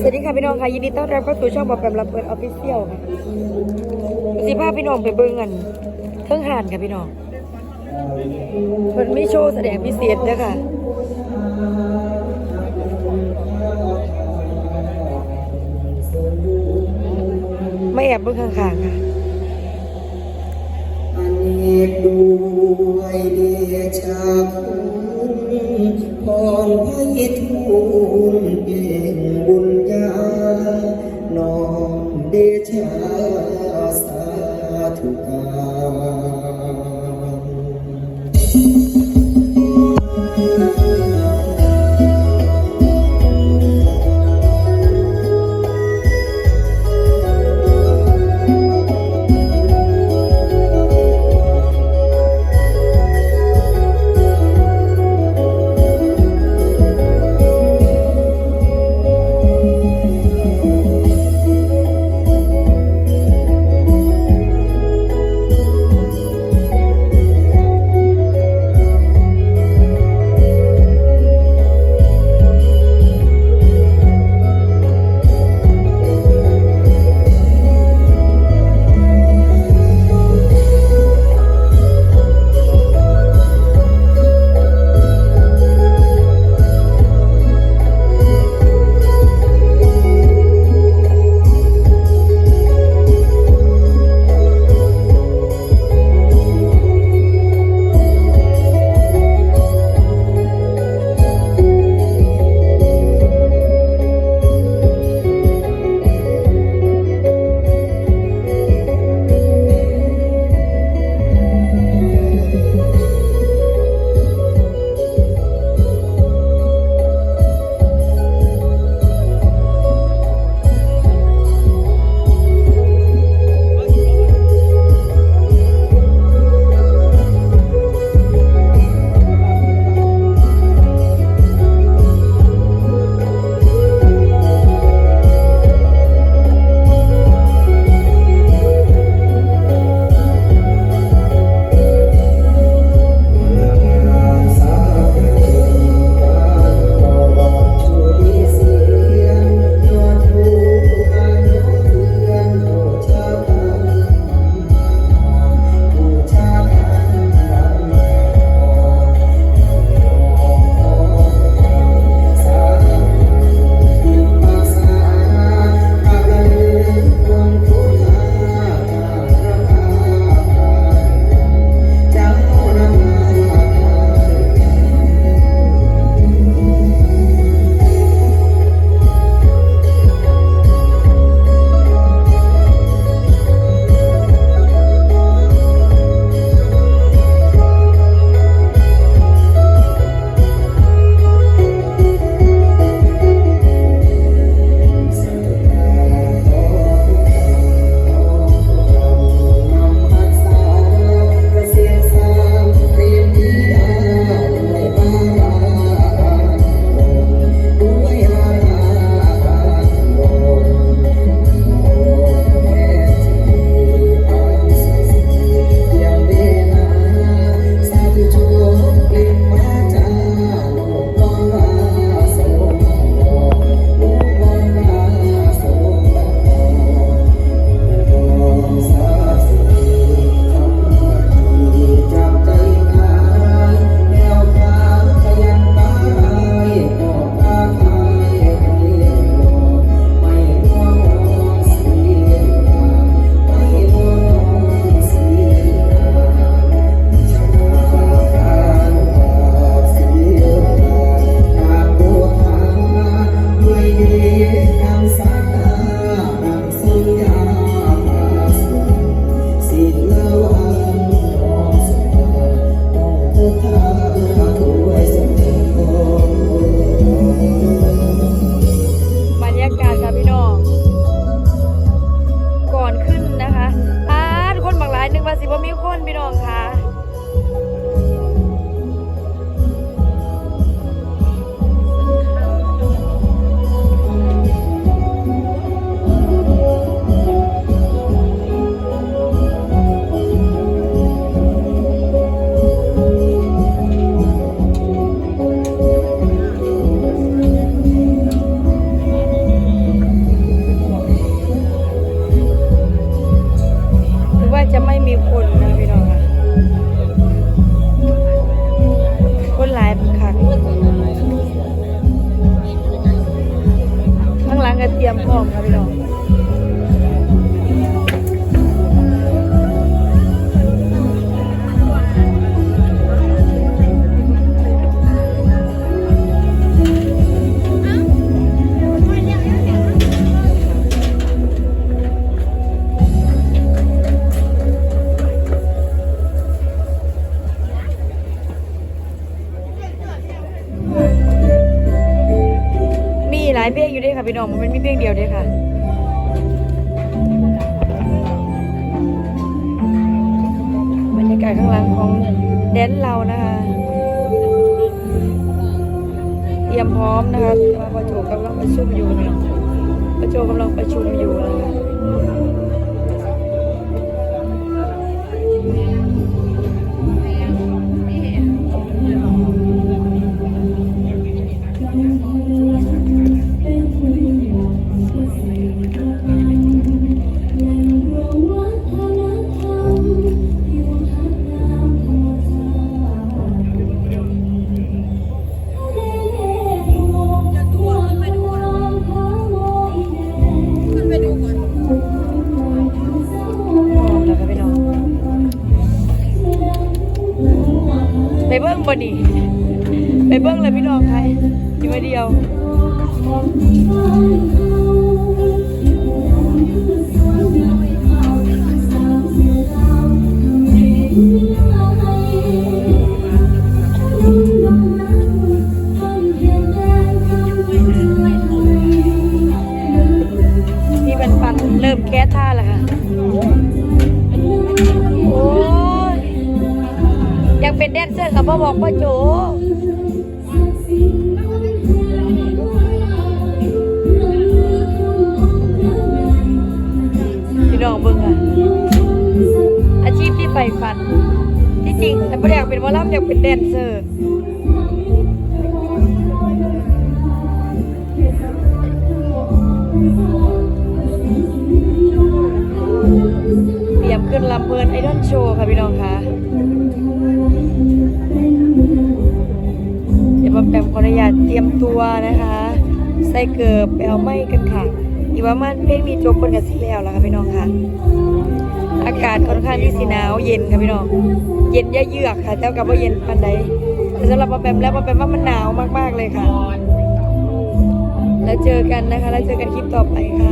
สวัสดีค่ะพี่น้องค่ะยินดีต้อนรับเข้าสู่ช่องบอมแปมลำเปิดออฟฟิเชียลค่ะสิพาพี่น้องไปเบิ่งกันเทิงหานค่ะพี่น้องมันไมีโชว์แสดงพิเศษเด้อค่ะไม่แอบเบิ่งข้างๆค่ะอเนกด้วยเดชา พี่น้องมันไม่มีเพลงเดียวเด้วยค่ะบรรยากาศข้างหลังของแดนเรานะคะเตรียมพร้อมนะคะแต่ว่าประโจกำลังประชุมอยู่นะประโจกำลังประชุมอยู่นะคะ บ่นี่ไปเบิ้งเลยพี่น้องค่ะอยู่มาเดียวพี่ปันปันเริ่มแก้ท่าแล้วค่ะ เป็นแดนเซอร์กับพ่อบอกพ่อโจพี่น้องเบิ่งอะอาชีพที่ใฝ่ฝัน ที่จริงแต่ไม่อยากเป็นหมอลำอยากเป็นแดนเซอร์เตรียมขึ้นลำเพลินไอดอลโชว์ค่ะพี่น้องคะ วมาแปมขออนุญาตเตรียมตัวนะคะ ใส่เกิบไปเอาไม้กันค่ะอีว่ามันเพลงนี้จบคนกับสิแล้วแล้วค่ะพี่น้องค่ะ อากาศค่อนข้างที่สิหนาวเย็นค่ะพี่น้อง เย็นยเยือกค่ะ แต่กับว่าเย็นปันใดแต่สำหรับมาแปมแล้วมาแปมว่ามันหนาวมากๆเลยค่ะ แล้วเจอกันนะคะ แล้วเจอกันคลิปต่อไปค่ะ